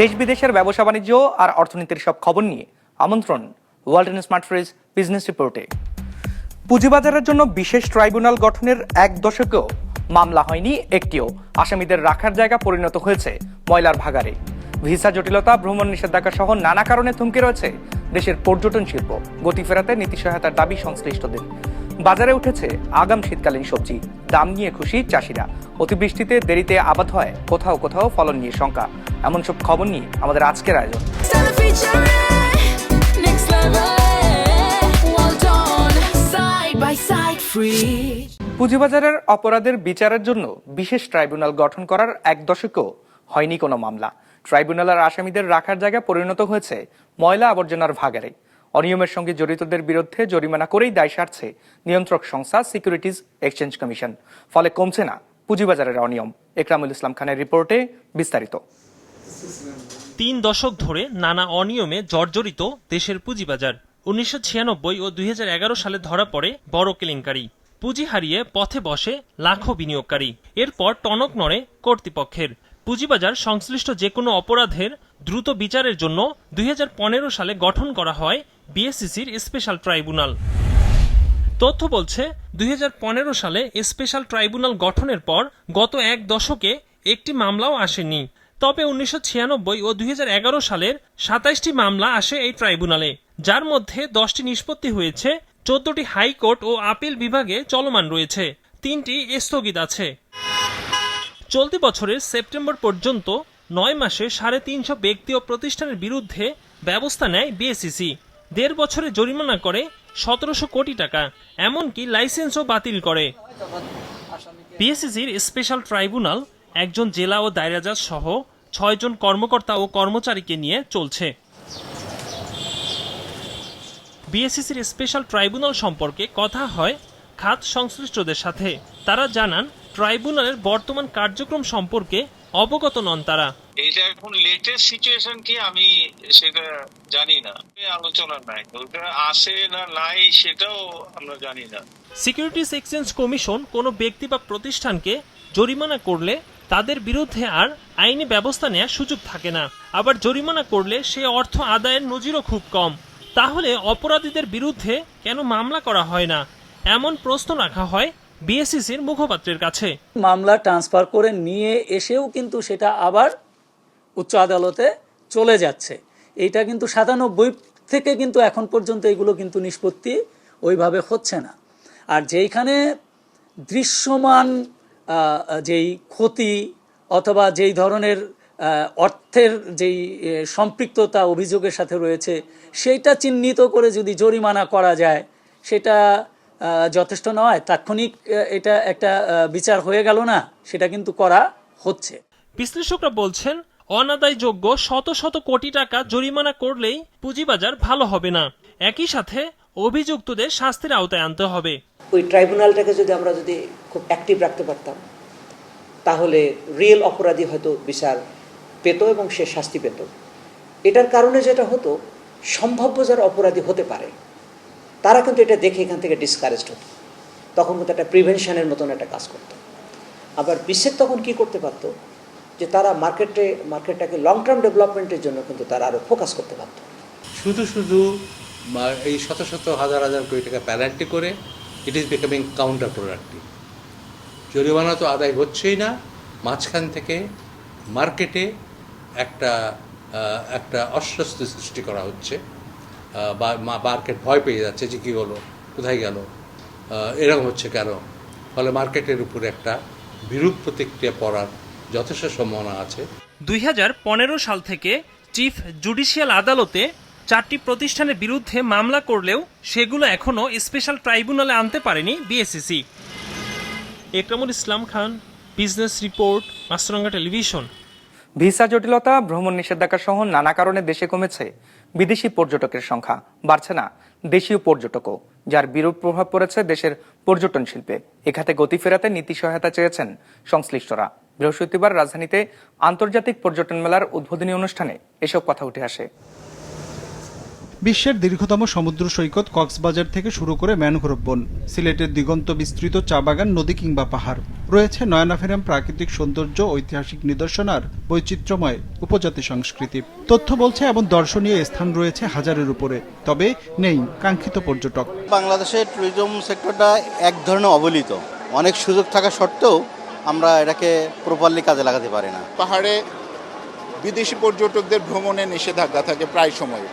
দেশ বিদেশের ব্যবসা বাণিজ্য আর অর্থনীতির সব খবর নিয়ে আমন্ত্রণ world in smart fridge business রিপোর্টে। পুঁজিবাজারের জন্য বিশেষ ট্রাইব্যুনাল গঠনের এক দশকেও মামলা হয়নি একটিও। আসামিদের রাখার জায়গা পরিণত হয়েছে ময়লার ভাগারে ভিসা জটিলতা, ভ্রমণ নিষেধাজ্ঞা সহ নানা কারণে থমকে রয়েছে দেশের পর্যটন শিল্প। গতি ফেরাতে নীতি সহায়তার দাবি সংশ্লিষ্টদের। বাজারে উঠেছে আগাম শীতকালীন সবজি। দাম নিয়ে খুশি চাষিরা। অতিবৃষ্টিতে দেরিতে আবাদ হয় কোথাও কোথাও ফলন নিয়ে শঙ্কা। এমন সব খবর নিয়ে আমাদের আজকের আয়োজন। Side, free. পুঁজিবাজারের অপরাধের বিচারের জন্য বিশেষ ট্রাইব্যুনাল গঠন করার এক দশকেও হয়নি কোনো মামলা। ট্রাইব্যুনালের আসামিদের রাখার জায়গা পরিণত হয়েছে ময়লা আবর্জনার ভাগারে অনিয়মের সঙ্গে জড়িতদের বিরুদ্ধে জরিমানা করেই দায় সারছে নিয়ন্ত্রক সংস্থা সিকিউরিটিজ এক্সচেঞ্জ কমিশন। ফলে কমছে না পুঁজিবাজারের অনিয়ম। একরামুল ইসলাম খানের রিপোর্টে বিস্তারিত। তিন দশক ধরে নানা অনিয়মে জর্জরিত দেশের পুঁজিবাজার। উনিশশো ছিয়ানব্বই ও দুই সালে ধরা পড়ে বড় কেলেঙ্কারি। পুঁজি হারিয়ে পথে বসে লাখো বিনিয়োগকারী। এরপর টনক নড়ে কর্তৃপক্ষের। পুঁজিবাজার সংশ্লিষ্ট যে কোনো অপরাধের দ্রুত বিচারের জন্য দুই হাজার পনেরো সালে গঠন করা হয় বিএসসিসির স্পেশাল ট্রাইব্যুনাল। তথ্য বলছে, দুই হাজার পনেরো সালে স্পেশাল ট্রাইব্যুনাল গঠনের পর গত এক দশকে একটি মামলাও আসেনি। তবে উনিশশো ছিয়ানব্বই ও দুই হাজার এগারো সালের সাতাইশটি মামলা আসে এই ট্রাইব্যুনালে, যার মধ্যে দশটি নিষ্পত্তি হয়েছে, চোদ্দটি হাইকোর্ট ও আপিল বিভাগে চলমান রয়েছে, তিনটি স্থগিত আছে। চলতি বছরের সেপ্টেম্বর পর্যন্ত নয় মাসে সাড়ে তিনশো ব্যক্তি ও প্রতিষ্ঠানের বিরুদ্ধে ব্যবস্থা নেয় বিএসসিসি। দেড় বছরে জরিমানা করে সতেরোশো কোটি টাকা, এমনকি লাইসেন্সও বাতিল করে। বিএসসিসির স্পেশাল ট্রাইব্যুনাল একজন জেলা ও দায়রা জাজ সহ ছয়জন কর্মকর্তা ও কর্মচারীকে নিয়ে চলছে। বিএসসিসির স্পেশাল ট্রাইব্যুনাল সম্পর্কে কথা হয় খাত সংশ্লিষ্টদের সাথে। তারা জানান, ট্রাইব্যুনালের বর্তমান কার্যক্রম সম্পর্কে অবগত নন তারা। এটা এখন লেটেস্ট সিচুয়েশন কি আমি সেটা জানি না। আলোচনা নাই। ওটা আসে না নাই সেটাও আমরা জানি না। সিকিউরিটিজ এক্সচেঞ্জ কমিশন কোনো ব্যক্তি বা প্রতিষ্ঠানকে জরিমানা করলে তাদের বিরুদ্ধে আর আইনি ব্যবস্থা নেওয়ার সুযোগ থাকে না। আবার জরিমানা করলে সে অর্থ আদায়ের নজিরও খুব কম। তাহলে অপরাধীদের বিরুদ্ধে কেন মামলা করা হয় না? এমন প্রশ্ন রাখা হয় বিএসসিসির মুখপাত্রের কাছে। মামলা ট্রান্সফার করে নিয়ে এসেও কিন্তু সেটা আবার উচ্চ আদালতে চলে যাচ্ছে। এইটা কিন্তু সাতানব্বই থেকে কিন্তু এখন পর্যন্ত এগুলো কিন্তু নিষ্পত্তি ওইভাবে হচ্ছে না। আর যেইখানে দৃশ্যমান যেই ক্ষতি অথবা যেই ধরনের অর্থের যেই সম্পৃক্ততা অভিযোগের সাথে রয়েছে, সেইটা চিহ্নিত করে যদি জরিমানা করা যায়, সেটা যথেষ্ট নয়। তাৎক্ষণিক এটা একটা বিচার হয়ে গেল না, সেটা কিন্তু করা হচ্ছে। বিশ্লেষকরা বলছেন অনাদায়যোগ্য শত শত কোটি টাকা জরিমানা করলেই পুঁজিবাজার ভালো হবে না। একই সাথে অভিযুক্তদের শাস্তির আওতায় আনতে হবে। ওই ট্রাইব্যুনালটাকে যদি আমরা যদি খুব অ্যাক্টিভ রাখতে পারতাম, তাহলে রিয়েল অপরাধী হয়তো বিচার পেত এবং সে শাস্তি পেত। এটার কারণে যেটা হতো, সম্ভাব্য যারা অপরাধী হতে পারে, তারা কিন্তু এটা দেখে এখান থেকে ডিসকারেজড হতো। তখন কিন্তু একটা প্রিভেনশনের মতন একটা কাজ করতো। আবার বিশ্বের তখন কি করতে পারতো? যে তারা মার্কেটে, মার্কেটটাকে লং টার্ম ডেভেলপমেন্টের জন্য কিন্তু তারা আরও ফোকাস করতে পারতো শুধু শুধু এই শত শত, হাজার হাজার কোটি টাকা প্যানাল্টি করে it is becoming counterproductive জরিমানা তো আদায় হচ্ছেই না, মাঝখান থেকে মার্কেটে একটা একটা অস্বস্তি সৃষ্টি করা হচ্ছে। বা মার্কেট ভয় পেয়ে যাচ্ছে যে কী হলো, কোথায় গেল এরকম হচ্ছে কেন? ফলে মার্কেটের উপরে একটা বিরূপ প্রতিক্রিয়া পড়ার যথেষ্ট সম্ভাবনা আছে। দুই হাজার পনেরো সাল থেকে চিফ জুডিশিয়াল আদালতে চারটি প্রতিষ্ঠানের বিরুদ্ধে মামলা করলেও সেগুলো এখনও স্পেশাল ট্রাইব্যুনালে আনতে পারেনি BSCC Ekramul Islam Khan business report Maasranga television. Visa জটিলতা ভ্রমণ নিষেধাজ্ঞা সহ নানা কারণে দেশে কমেছে। বিদেশি পর্যটকের সংখ্যা বাড়ছে না দেশীয় পর্যটকও যার বিরূপ প্রভাব পড়েছে দেশের পর্যটন শিল্পে। এখাতে গতি ফেরাতে নীতি সহায়তা চেয়েছেন সংশ্লিষ্টরা। বৃহস্পতিবার রাজধানীতে আন্তর্জাতিক পর্যটন মেলার উদ্বোধনী অনুষ্ঠানে এসব কথা উঠে আসে। বিশ্বের দীর্ঘতম সমুদ্র সৈকত কক্সবাজার থেকে শুরু করে ম্যানগ্রোভ বন সিলেটের দিগন্ত বিস্তৃত চা বাগান নদী কিংবা পাহাড়। রয়েছে নয়নাফেরাম প্রাকৃতিক সৌন্দর্য ঐতিহাসিক নিদর্শন আর বৈচিত্র্যময় উপজাতি সংস্কৃতি। তথ্য বলছে এমন দর্শনীয় স্থান রয়েছে হাজারের উপরে তবে নেই কাঙ্ক্ষিত পর্যটক। বাংলাদেশের ট্যুরিজম সেক্টরটা এক ধরনের অবলিত। অনেক সুযোগ থাকা সত্ত্বেও আমরা এটাকে প্রপারলি কাজে লাগাতে পারি না। পাহাড়ে বিদেশি পর্যটকদের ভ্রমণে নিষেধাজ্ঞা থাকে প্রায় সময়।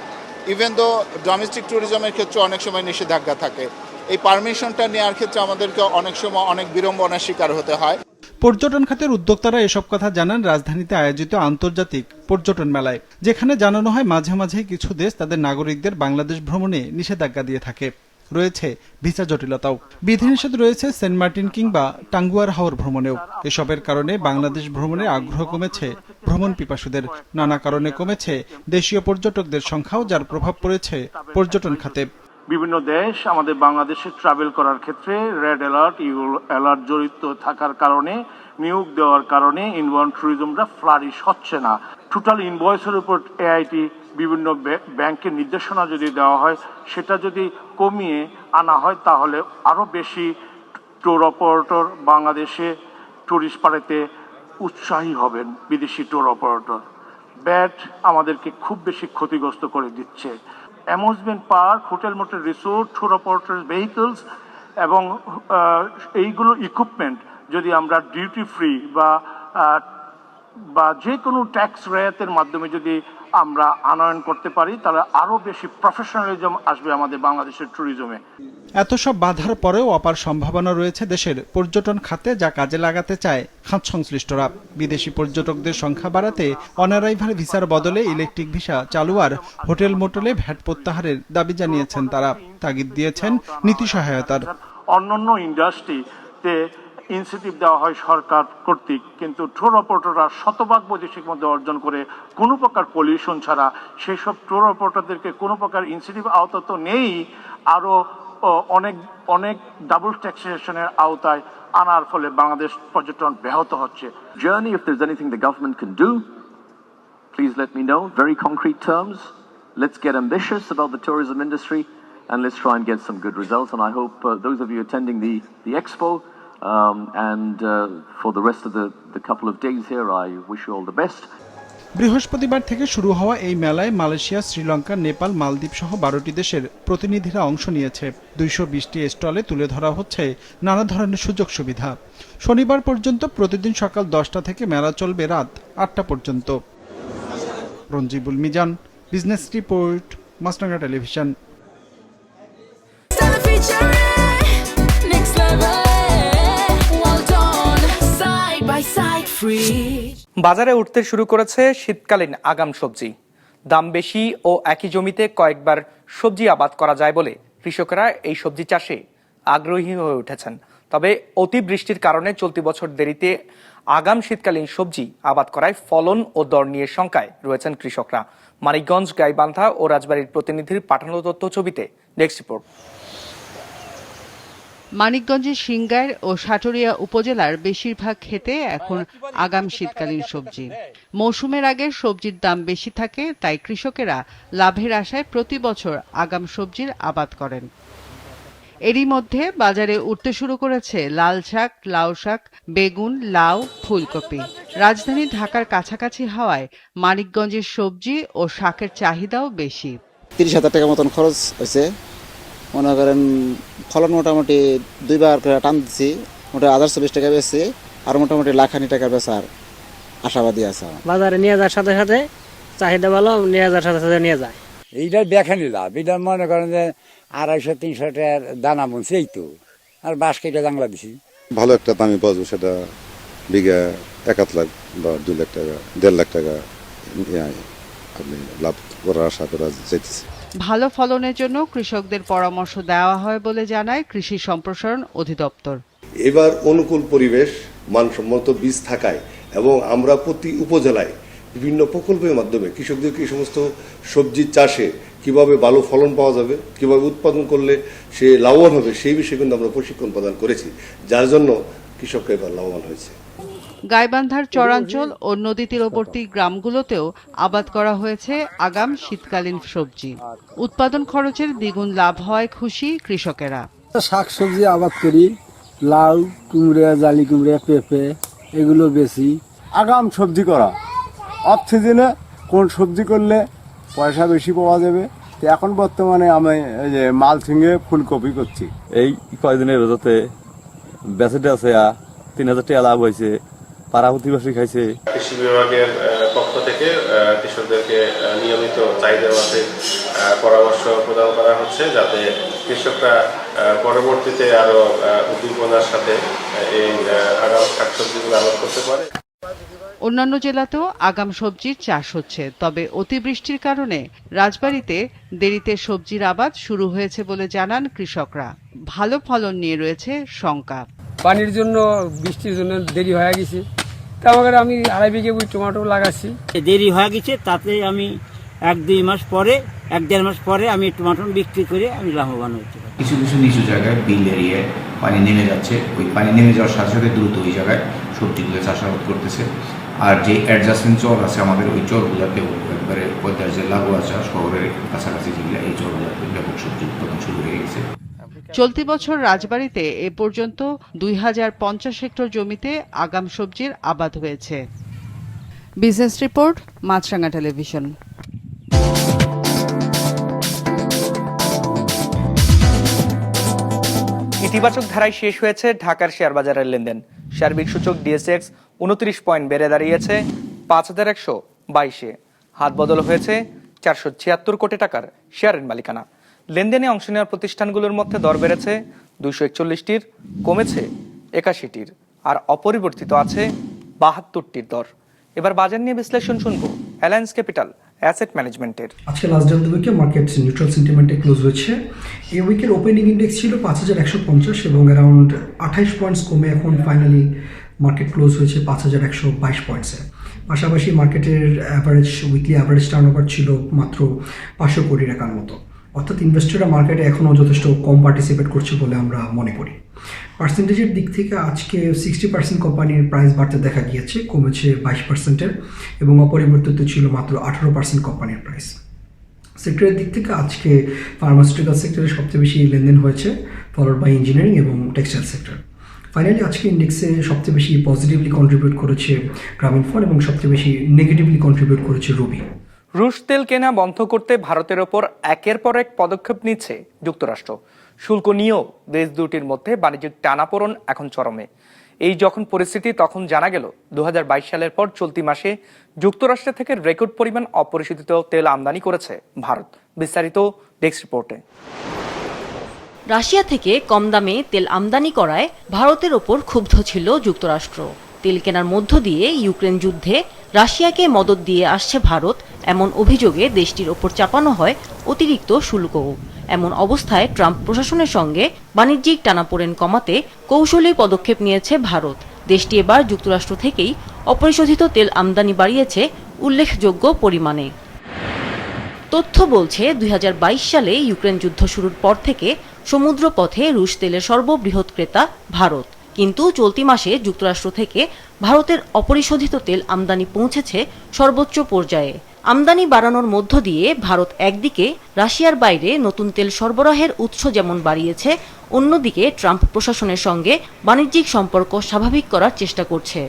ইভেন দো ডোমেস্টিক ট্যুরিজমের ক্ষেত্রে অনেক সময় নিষেধাজ্ঞা থাকে এই পারমিশনটা নেওয়ার ক্ষেত্রে আমাদেরকে অনেক সময় অনেক বিড়ম্বনার শিকার হতে হয়। পর্যটন খাতের উদ্যোক্তারা এসব কথা জানান রাজধানীতে আয়োজিত আন্তর্জাতিক পর্যটন মেলায় যেখানে জানানো হয় মাঝে মাঝে কিছু দেশ তাদের নাগরিকদের বাংলাদেশ ভ্রমণে নিষেধাজ্ঞা দিয়ে থাকে। রয়েছে ভিসা জটিলতাও। বিধিনিষেধ রয়েছে সেন্ট মার্টিন কিংবা টাঙ্গুয়ার হাওর ভ্রমণেও। এসবের কারণে বাংলাদেশ ভ্রমণে আগ্রহ কমেছে ভ্রমণ পিপাসুদের। নানা কারণে কমেছে দেশীয় পর্যটকদের সংখ্যাও, যার প্রভাব পড়েছে পর্যটন খাতে। বিভিন্ন দেশ আমাদের বাংলাদেশে ট্রাভেল করার ক্ষেত্রে রেড অ্যালার্ট ইউল অ্যালার্ট জড়িত থাকার কারণে, নিয়োগ দেওয়ার কারণে ইনবাউন্ড ট্যুরিজমটা ফ্লারিশ হচ্ছে না। টোটাল ইনভয়েসের উপর এআইটি বিভিন্ন ব্য- ব্যাংকের নির্দেশনা যদি দেওয়া হয়, সেটা যদি কমিয়ে আনা হয়, তাহলে আরও বেশি ট্যুর অপারেটর বাংলাদেশে ট্যুরিস্ট পাড়াতে উৎসাহী হবেন বিদেশি ট্যুর অপারেটর ব্যাট আমাদেরকে খুব বেশি ক্ষতিগ্রস্ত করে দিচ্ছে। Amusement park hotel motel resort tour operator vehicles এবং এইগুলো ইকুইপমেন্ট যদি আমরা ডিউটি ফ্রি বা বা যে কোনো ট্যাক্স রেয়াতের মাধ্যমে যদি আমরা আনয়ন করতে পারি তাহলে আরও বেশি প্রফেশনালিজম আসবে আমাদের বাংলাদেশের ট্যুরিজমে এত সব বাধার পরেও অপার সম্ভাবনা রয়েছে দেশের পর্যটন খাতে যা কাজে লাগাতে চায় খাত সংশ্লিষ্টরা বিদেশি পর্যটকদের সংখ্যা বাড়াতে অনারাইভাল ভিসার বদলে ইলেকট্রিক ভিসা চালু আর হোটেল মোটেলে ভ্যাট প্রত্যাহারের দাবি জানিয়েছেন তারা। তাগিদ দিয়েছেন নীতি সহায়তার। অন্যান্য ইন্ডাস্ট্রিতে ইনসেটিভ দেওয়া হয় সরকার কর্তৃক কিন্তু ট্যুর অপারেটররা শতভাগ বৈদেশিক মধ্যে অর্জন করে কোনো প্রকার পলিউশন ছাড়া সেই সব ট্যুর অপারেটরদেরকে কোনো প্রকার ইনসেটিভ আওতা তো নেই আরও অনেক অনেক ডাবল ট্যাক্সেশনের আওতায় আনার ফলে বাংলাদেশ পর্যটন ব্যাহত হচ্ছে journey if does anything the government can do please let me know very concrete terms let's get ambitious about the tourism industry And let's try and get some good results. And I hope uh, those of you attending the, the expo. Um, and uh, for the rest of the, the couple of days here, I wish you all the best. বৃহস্পতিবার থেকে শুরু হওয়া এই মেলায় Malaysia Sri Lanka Nepal মালদ্বীপ সহ বারোটি দেশের প্রতিনিধিরা অংশ নিয়েছে। দুইশো বিশটি স্টলে তুলে ধরা হচ্ছে নানা ধরনের সুযোগ সুবিধা। শনিবার পর্যন্ত প্রতিদিন সকাল দশটা থেকে মেলা চলবে রাত আটটা পর্যন্ত। Ranjibul Mizan business report Maasranga television. বাজারে উঠতে শুরু করেছে শীতকালীন আগাম সবজি। দাম বেশি ও একই জমিতে কয়েকবার সবজি আবাদ করা যায় বলে কৃষকরা এই সবজি চাষে আগ্রহী হয়ে উঠেছেন। তবে অতিবৃষ্টির কারণে চলতি বছর দেরিতে আগাম শীতকালীন সবজি আবাদ করায় ফলন ও দর নিয়ে শঙ্কায় রয়েছেন কৃষকরা। মানিকগঞ্জ, গাইবান্ধা ও রাজবাড়ির প্রতিনিধির পাঠানো তথ্য ছবিতে নেক্সট রিপোর্ট। মানিকগঞ্জের সিংগাইর ও সাটুরিয়া উপজেলার বেশিরভাগ ক্ষেতে এখন আগাম শীতকালীন সবজি। মৌসুমের আগে সবজির দাম বেশি থাকে, তাই কৃষকেরা লাভের আশায় প্রতি বছর আগাম সবজির আবাদ করেন। এরই মধ্যে বাজারে উঠতে শুরু করেছে লাল শাক, লাউ শাক, বেগুন, লাউ, ফুলকপি। রাজধানী ঢাকার কাছাকাছি হওয়ায় মানিকগঞ্জের সবজি ও শাকের চাহিদাও বেশি। তিরিশ হাজার টাকা মতন খরচ হয়েছে। মনে করেন ফলন মোটামুটি দুইবার করে টান দিচ্ছি মোটামুটি হাজার চল্লিশ টাকা বেশি আর মোটামুটি লাখানি টাকা বেচার আশাবাদী আছে বাজারে নিয়ে যাওয়ার সাথে সাথে চাহিদা ভালো নিয়ে যাওয়ার সাথে সাথে নিয়ে যায়। এইটার দেখানি লাভ এটা মনে করেন যে আড়াইশো তিনশো টাকার দানা বুনছি এই তো। আর বাঁশ কেটে জাংলা দিছি। ভালো একটা দামি যাবে সেটা বিঘা এক আধ লাখ বা দুই লাখ টাকা দেড় লাখ টাকা ইয়া, আপনি লাভ করার আশা করা যাইতেছে ভালো ফলনের জন্য কৃষকদের পরামর্শ দেওয়া হয় বলে জানায় কৃষি সম্প্রসারণ অধিদপ্তর। এবার অনুকূল পরিবেশ, মানসম্মত বীজ থাকায় এবং আমরা প্রতি উপজেলায় বিভিন্ন প্রকল্পের মাধ্যমে কৃষকদেরকে এই সমস্ত সবজি চাষে কীভাবে ভালো ফলন পাওয়া যাবে, কীভাবে উৎপাদন করলে সে লাভবান হবে, সেই বিষয়ে কিন্তু আমরা প্রশিক্ষণ প্রদান করেছি, যার জন্য কৃষকরা এবার লাভবান হয়েছে। গাইবান্ধার চরাঞ্চল ও নদী তীরবর্তী গ্রামগুলোতেও আবাদ করা হয়েছে আগাম শীতকালীন সবজি। উৎপাদন খরচের দ্বিগুণ লাভ হয় খুশি কৃষকেরা। শাক সবজি আবাদ করি লাউ কুমড়া জালি কুমড়া পেঁপে এগুলো বেশি আগাম সবজি করা। অফ সিজনে কোন সবজি করলে পয়সা বেশি পাওয়া যাবে? তো এখন বর্তমানে আমি এই যে মাল সিংহে ফুলকপি করছি। এই কয়দিনের রোজাতে বেচেটে আছে তিন হাজার টাকা লাভ হয়েছে। পাড়া খাইছে। কৃষি বিভাগের পক্ষ থেকে কৃষকদেরকে নিয়মিত চাহিদা আহ, পরামর্শ প্রদান করা হচ্ছে যাতে কৃষকরা পরবর্তীতে আরও আহ, উদ্দীপনার সাথে এই আগাম শাকসবজিগুলো আবাদ করতে পারে। অন্যান্য জেলাতেও আগাম সবজির চাষ হচ্ছে তবে অতিবৃষ্টির কারণে রাজবাড়ীতে দেরিতে সবজির আবাদ শুরু হয়েছে বলে জানান কৃষকরা। ভালো ফলন নিয়ে রয়েছে শঙ্কা। পানির জন্য বৃষ্টির জন্য দেরি হয়ে গেছে। তা আমাকে আমি আড়াই বিঘে টমেটো লাগাচ্ছি। দেরি হয়ে গেছে তাতে আমি এক দুই মাস পরে এক দেড় মাস পরে আমি টমাটো বিক্রি করে আমি লাভবান হতে পারি কিছু কিছু নিচু জায়গায় বিল এরিয়ায় পানি নেমে যাচ্ছে। ওই পানি নেমে যাওয়ার সাথে সাথে দ্রুত ওই জায়গায় সবজিগুলো চাষাবাদ করতেছে। আর যে অ্যাডজাস্টমেন্ট চর আছে আমাদের ওই চরগুলোতেও একবারে পদ্মার যে লাগোয়া চাষ শহরের কাছাকাছি যেগুলো এই চরগুলোতে ব্যাপক সবজি উৎপাদন শুরু হয়ে গেছে। চলতি বছর রাজবাড়ীতে এ পর্যন্ত দুই হাজার পঞ্চাশ হেক্টর জমিতে আগাম সবজির আবাদ হয়েছে। Business report Maasranga television. ইতিবাচক ধারায় শেষ হয়েছে ঢাকার শেয়ার বাজারের লেনদেন। সার্বিক সূচক ডিএসএক্স উনত্রিশ পয়েন্ট বেড়ে দাঁড়িয়েছে পাঁচ হাজার একশো বাইশে। হাত বদল হয়েছে চারশো ছিয়াত্তর কোটি টাকার শেয়ারের মালিকানা। লেনদেনে অংশ নেওয়ার প্রতিষ্ঠানগুলোর মধ্যে দর বেড়েছে দুইশো একচল্লিশটির, কমেছে একাশিটির, আর অপরিবর্তিত আছে বাহাত্তরটির দর। এবার বাজার নিয়ে বিশ্লেষণ শুনব অ্যালায়েন্স ক্যাপিটাল, অ্যাসেট ম্যানেজমেন্টের। আজকে লাস্ট ডে উইকে মার্কেট নিউট্রাল সেন্টিমেন্টে ক্লোজ হয়েছে। এই উইকের ওপেনিং ইন্ডেক্স ছিল পাঁচ হাজার একশো পঞ্চাশ এবং অ্যারাউন্ড আঠাইশ পয়েন্টস কমে এখন ফাইনালি মার্কেট ক্লোজ হয়েছে পাঁচ হাজার একশো বাইশ পয়েন্টসে পাশাপাশি মার্কেটের অ্যাভারেজ উইকলি অ্যাভারেজ টার্ন ছিল মাত্র পাঁচশো কোটি টাকার মতো। অর্থাৎ ইনভেস্টররা মার্কেটে এখনও যথেষ্ট কম পার্টিসিপেট করছে বলে আমরা মনে করি। পার্সেন্টেজের দিক থেকে আজকে সিক্সটি পার্সেন্ট কোম্পানির প্রাইস বাড়তে দেখা গিয়েছে, কমেছে বাইশ পার্সেন্টের এবং অপরিবর্তিত ছিল মাত্র আঠারো পার্সেন্ট কোম্পানির প্রাইস সেক্টরের দিক থেকে আজকে ফার্মাসিউটিক্যাল সেক্টরে সবচেয়ে বেশি লেনদেন হয়েছে ফলোড বাই ইঞ্জিনিয়ারিং এবং টেক্সটাইল সেক্টর ফাইনালি আজকে ইন্ডেক্সে সবচেয়ে বেশি পজিটিভলি কন্ট্রিবিউট করেছে গ্রামীণ ফোন এবং সবচেয়ে বেশি নেগেটিভলি কন্ট্রিবিউট করেছে রুবি রুশ তেল কেনা বন্ধ করতে ভারতের ওপর একের পর এক পদক্ষেপ নিচ্ছে যুক্তরাষ্ট্র। শুল্ক নিয়েও দেশ দুটির মধ্যে বাণিজ্যিক টানাপোড়ন এখন চরমে। এই যখন পরিস্থিতি, তখন জানা গেল দু হাজার বাইশ সালের পর চলতি মাসে যুক্তরাষ্ট্র থেকে রেকর্ড পরিমাণ অপরিশোধিত তেল আমদানি করেছে ভারত। বিস্তারিত ডেস্ক রিপোর্টে। রাশিয়া থেকে কম দামে তেল আমদানি করায় ভারতের ওপর ক্ষুব্ধ ছিল যুক্তরাষ্ট্র। তেল কেনার মধ্য দিয়ে ইউক্রেন যুদ্ধে রাশিয়াকে মদত দিয়ে আসছে ভারত, এমন অভিযোগে দেশটির ওপর চাপানো হয় অতিরিক্ত শুল্কও এমন অবস্থায় ট্রাম্প প্রশাসনের সঙ্গে বাণিজ্যিক টানাপোড়েন কমাতে কৌশলী পদক্ষেপ নিয়েছে ভারত। দেশটি এবার যুক্তরাষ্ট্র থেকেই অপরিশোধিত তেল আমদানি বাড়িয়েছে উল্লেখযোগ্য পরিমাণে। তথ্য বলছে, দুই হাজার বাইশ সালে ইউক্রেন যুদ্ধ শুরুর পর থেকে সমুদ্র পথে রুশ তেলের সর্ববৃহৎ ক্রেতা ভারত। কিন্তু চলতি মাসে যুক্তরাষ্ট্র থেকে ভারতের অপরিশোধিত তেল আমদানি পৌঁছেছে সর্বোচ্চ পর্যায়ে। আমদানি বাড়ানোর মধ্য দিয়ে ভারত একদিকে, রাশিয়ার বাইরে নতুন তেল সরবরাহের উৎস যেমন বাড়িয়েছে, অন্যদিকে ট্রাম্প প্রশাসনের সঙ্গে বাণিজ্যিক সম্পর্ক স্বাভাবিক করার চেষ্টা করছে।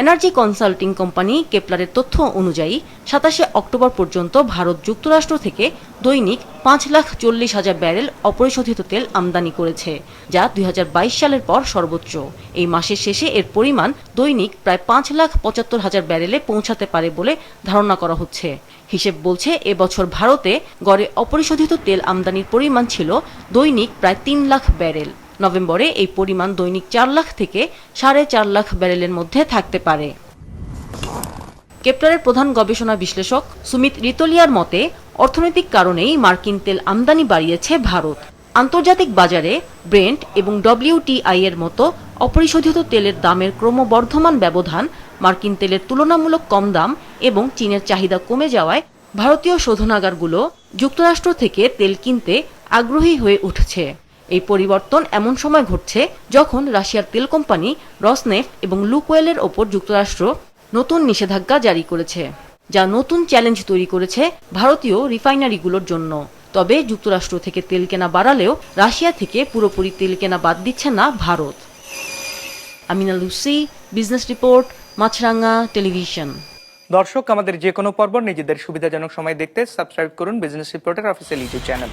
এনার্জি কনসাল্টিং কোম্পানি কেপলারের তথ্য অনুযায়ী, সাতাশে অক্টোবর পর্যন্ত ভারত যুক্তরাষ্ট্র থেকে দৈনিক পাঁচ লাখ চল্লিশ হাজার ব্যারেল অপরিশোধিত তেল আমদানি করেছে, যা দুই হাজার বাইশ সালের পর সর্বোচ্চ। এই মাসের শেষে এর পরিমাণ দৈনিক প্রায় পাঁচ লাখ পঁচাত্তর হাজার ব্যারেলে পৌঁছাতে পারে বলে ধারণা করা হচ্ছে। হিসেব বলছে, এবছর ভারতে গড়ে অপরিশোধিত তেল আমদানির পরিমাণ ছিল দৈনিক প্রায় তিন লাখ ব্যারেল। নভেম্বরে এই পরিমাণ দৈনিক চার লাখ থেকে সাড়ে চার লাখ ব্যারেলের মধ্যে থাকতে পারে। কেপলারের প্রধান গবেষণা বিশ্লেষক সুমিত রিতলিয়ার মতে, অর্থনৈতিক কারণেই মার্কিন তেল আমদানি বাড়িয়েছে ভারত। আন্তর্জাতিক বাজারে ব্রেন্ট এবং ডব্লিউটিআই এর মতো অপরিশোধিত তেলের দামের ক্রমবর্ধমান ব্যবধান মার্কিন তেলের তুলনামূলক কম দাম এবং চীনের চাহিদা কমে যাওয়ায় ভারতীয় শোধনাগারগুলো যুক্তরাষ্ট্র থেকে তেল কিনতে আগ্রহী হয়ে উঠছে। এই পরিবর্তন এমন সময় ঘটছে যখন রাশিয়ার তেল কোম্পানি রসনেফ এবং লুকওয়েলের ওপর যুক্তরাষ্ট্র নতুন নিষেধাজ্ঞা জারি করেছে, যা নতুন চ্যালেঞ্জ তৈরি করেছে ভারতীয় রিফাইনারিগুলোর জন্য। তবে যুক্তরাষ্ট্র থেকে তেল কেনা বাড়ালেও রাশিয়া থেকে পুরোপুরি তেল কেনা বাদ দিচ্ছে না Bharat. Amina Lucy, business report Maasranga television. দর্শক, আমাদের যে কোনো পর্ব নিজেদের সুবিধাজনক সময় দেখতে সাবস্ক্রাইব করুন বিজনেস রিপোর্টের অফিসিয়াল ইউটিউব চ্যানেল।